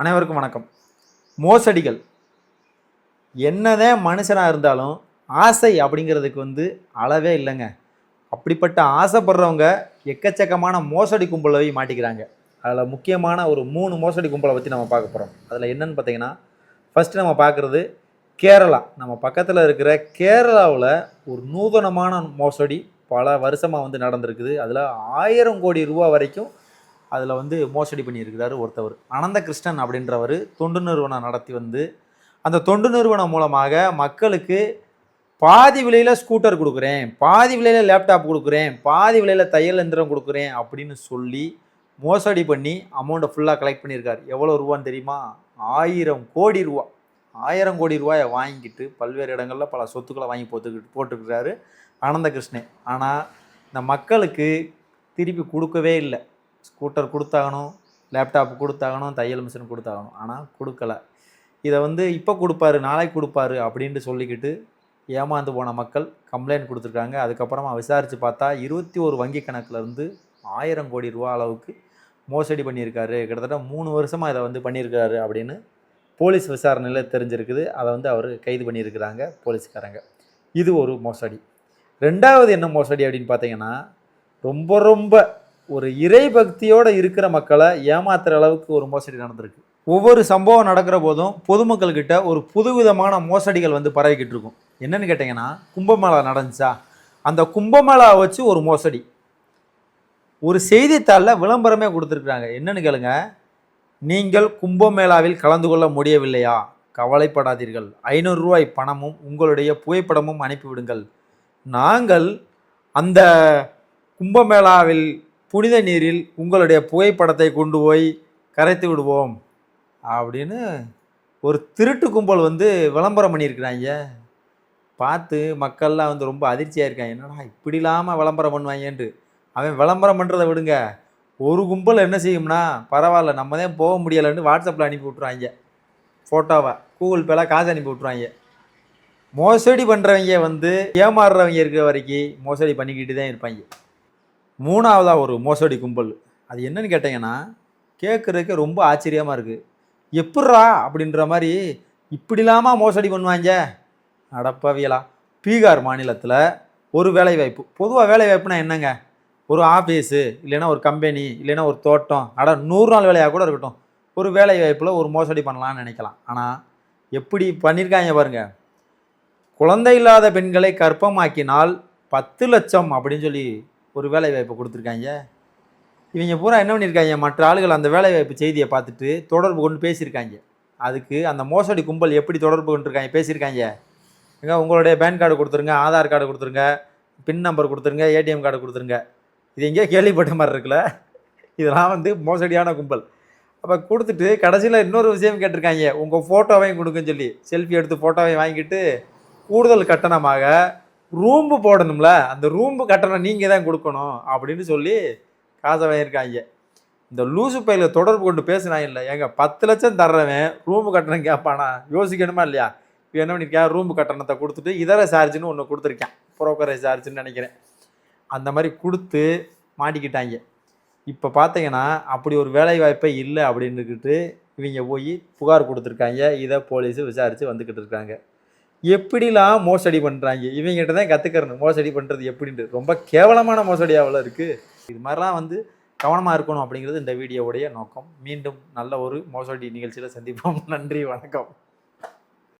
அனைவருக்கும் வணக்கம். மோசடிகள். என்னதான் மனுஷனாக இருந்தாலும் ஆசை அப்படிங்கிறதுக்கு வந்து அளவே இல்லைங்க. அப்படிப்பட்ட ஆசைப்படுறவங்க எக்கச்சக்கமான மோசடி கும்பலை மாட்டிக்கிறாங்க. அதில் முக்கியமான ஒரு மூணு மோசடி கும்பலை பற்றி நம்ம பார்க்க போகிறோம் அதில் என்னன்னு பார்த்தீங்கன்னா ஃபஸ்ட்டு நம்ம பார்க்குறது கேரளா. நம்ம பக்கத்தில் இருக்கிற கேரளாவில் ஒரு நூதனமான மோசடி பல வருஷமாக வந்து நடந்திருக்குது. அதில் ஆயிரம் கோடி ரூபா வரைக்கும் அதில் வந்து மோசடி பண்ணியிருக்கிறாரு ஒருத்தவர். அனந்த கிருஷ்ணன் அப்படின்றவர் தொண்டு நிறுவனம் நடத்தி வந்து அந்த தொண்டு நிறுவனம் மூலமாக மக்களுக்கு பாதி விலையில் ஸ்கூட்டர் கொடுக்குறேன் பாதி விலையில் லேப்டாப் கொடுக்குறேன் பாதி விலையில் தையல் எந்திரம் கொடுக்குறேன் அப்படின்னு சொல்லி மோசடி பண்ணி அமௌண்ட்டை ஃபுல்லாக கலெக்ட் பண்ணியிருக்காரு. எவ்வளோ ரூபான்னு தெரியுமா? ஆயிரம் கோடி ரூபா. ஆயிரம் கோடி ரூபாயை வாங்கிட்டு பல்வேறு இடங்களில் பல சொத்துக்களை வாங்கி போட்டுக்கிட்டு போட்டுருக்கிறாரு ஆனந்த கிருஷ்ணன் ஆனால் இந்த மக்களுக்கு திருப்பி கொடுக்கவே இல்லை. ஸ்கூட்டர் கொடுத்தாகணும் லேப்டாப் கொடுத்தாகணும் தையல் மிஷின் கொடுத்தாகணும். ஆனால் கொடுக்கல. இதை வந்து இப்போ கொடுப்பாரு நாளைக்கு கொடுப்பாரு அப்படின்ட்டு சொல்லிக்கிட்டு ஏமாந்து போன மக்கள் கம்ப்ளைண்ட் கொடுத்துருக்காங்க. அதுக்கப்புறமா விசாரித்து பார்த்தா இருபத்தி ஒரு வங்கி கணக்குல இருந்து ஆயிரம் கோடி ரூபா அளவுக்கு மோசடி பண்ணியிருக்காரு. கிட்டத்தட்ட மூணு வருஷமாக இதை வந்து பண்ணியிருக்காரு அப்படின்னு போலீஸ் விசாரணையில் தெரிஞ்சிருக்குது. அதை வந்து அவர் கைது பண்ணியிருக்கிறாங்க போலீஸ்காரங்க. இது ஒரு மோசடி. ரெண்டாவது என்ன மோசடி அப்படின்னு பார்த்தீங்கன்னா ரொம்ப ரொம்ப ஒரு இறை பக்தியோடு இருக்கிற மக்களை ஏமாத்துற அளவுக்கு ஒரு மோசடி நடந்திருக்கு. ஒவ்வொரு சம்பவம் நடக்கிற போதும் பொதுமக்கள்கிட்ட ஒரு புதுவிதமான மோசடிகள் வந்து பரவிக்கிட்டு இருக்கும். என்னன்னு கேட்டிங்கன்னா கும்பமேளா நடந்துச்சா? அந்த கும்பமேளா வச்சு ஒரு மோசடி. ஒரு செய்தித்தாளில் விளம்பரமே கொடுத்துருக்குறாங்க. என்னன்னு கேளுங்க. நீங்கள் கும்பமேளாவில் கலந்து கொள்ள முடியவில்லையா? கவலைப்படாதீர்கள். ஐநூறு ரூபாய் பணமும் உங்களுடைய புகைப்படமும் அனுப்பிவிடுங்கள். நாங்கள் அந்த கும்பமேளாவில் புனித நீரில் உங்களுடைய புகைப்படத்தை கொண்டு போய் கரைத்து விடுவோம். அப்படின்னு ஒரு திருட்டு கும்பல் வந்து விளம்பரம் பண்ணியிருக்கிறாங்க. பார்த்து மக்கள்லாம் வந்து ரொம்ப அதிர்ச்சியாக இருக்காங்க. என்னடா இப்படி இல்லாமல் விளம்பரம் பண்ணுவாங்கன்ட்டு. அவன் விளம்பரம் பண்ணுறதை விடுங்க. ஒரு கும்பல் என்ன செய்யும்னா பரவாயில்ல நம்ம தான் போக முடியலைன்னு வாட்ஸ்அப்பில் அனுப்பி விட்ருவாங்க ஃபோட்டோவை கூகுள் பேல காசு அனுப்பி விட்ருவாங்க மோசடி பண்ணுறவங்க வந்து ஏமாறுறவங்க இருக்கிற வரைக்கும் மோசடி பண்ணிக்கிட்டு தான் இருப்பாங்க. மூணாவதாக ஒரு மோசடி கும்பல். அது என்னன்னு கேட்டிங்கன்னா கேட்குறதுக்கு ரொம்ப ஆச்சரியமாக இருக்குது எப்பட்றா? அப்படின்ற மாதிரி இப்படிலாமா மோசடி பண்ணுவாங்க அடப்பாவியலா பீகார் மாநிலத்தில் ஒரு வேலைவாய்ப்பு. பொதுவாக வேலைவாய்ப்புனா என்னங்க? ஒரு ஆஃபீஸு இல்லைன்னா ஒரு கம்பெனி இல்லைன்னா ஒரு தோட்டம். அட நூறு நாள் வேலையாக கூட இருக்கட்டும். ஒரு வேலை வாய்ப்பில் ஒரு மோசடி பண்ணலான்னு நினைக்கலாம். ஆனால் எப்படி பண்ணியிருக்காங்க பாருங்க. குழந்தை இல்லாத பெண்களை கர்ப்பமாக்கினால் பத்து லட்சம் அப்படின்னு சொல்லி ஒரு வேலை வாய்ப்பை கொடுத்துருக்காங்க. இவங்க பூரா என்ன பண்ணியிருக்காங்க மற்ற ஆளுகள் அந்த வேலைவாய்ப்பு செய்தியை பார்த்துட்டு தொடர்பு கொண்டு பேசியிருக்காங்க. அதுக்கு அந்த மோசடி கும்பல் எப்படி தொடர்பு கொண்டிருக்காங்க? பேசியிருக்காங்க. ஏங்க உங்களுடைய பேன் கார்டு கொடுத்துருங்க ஆதார் கார்டு கொடுத்துருங்க பின் நம்பர் கொடுத்துருங்க ஏடிஎம் கார்டு கொடுத்துருங்க. இது எங்கேயோ கேள்விப்பட்ட மாதிரி இருக்குல்ல? இதெல்லாம் வந்து மோசடியான கும்பல். அப்போ கொடுத்துட்டு கடைசியில் இன்னொரு விஷயம் கேட்டிருக்காங்க. உங்கள் ஃபோட்டோவையும் கொடுக்குன்னு சொல்லி செல்ஃபி எடுத்து ஃபோட்டோவையும் வாங்கிட்டு கூடுதல் கட்டணமாக ரூம்பு போடணும்ல அந்த ரூம்பு கட்டணம் நீங்கள் தான் கொடுக்கணும் அப்படின்னு சொல்லி காசை வாங்கியிருக்காங்க. இந்த லூசு பையில தொடர்பு கொண்டு பேசுனாங்க இல்லை ஏங்க பத்து லட்சம் தர்றவன் ரூம்பு கட்டணம் கேட்பானா யோசிக்கணுமா இல்லையா? இப்போ என்ன பண்ணியிருக்கேன் ரூம்பு கட்டணத்தை கொடுத்துட்டு இதர சார்ஜ்னு ஒன்று கொடுத்துருக்கேன். புரோக்கரேஜ் சார்ஜ்னு நினைக்கிறேன். அந்த மாதிரி கொடுத்து மாட்டிக்கிட்டாங்க. இப்போ பார்த்தீங்கன்னா அப்படி ஒரு வேலை வாய்ப்பே இல்லை அப்படின்னுக்கிட்டு இவங்க போய் புகார் கொடுத்துருக்காங்க. இதை போலீஸு விசாரித்து வந்துக்கிட்டு இருக்காங்க. எப்படிலாம் மோசடி பண்ணுறாங்க இவங்ககிட்ட தான் கற்றுக்கிறணும் மோசடி பண்ணுறது எப்படின்ட்டு ரொம்ப கேவலமான மோசடியாவில் இருக்குது இது மாதிரிலாம் வந்து கவனமாக இருக்கணும் அப்படிங்கிறது இந்த வீடியோவுடைய நோக்கம். மீண்டும் நல்ல ஒரு மோசடி நிகழ்ச்சியில் சந்திப்போம். நன்றி வணக்கம்.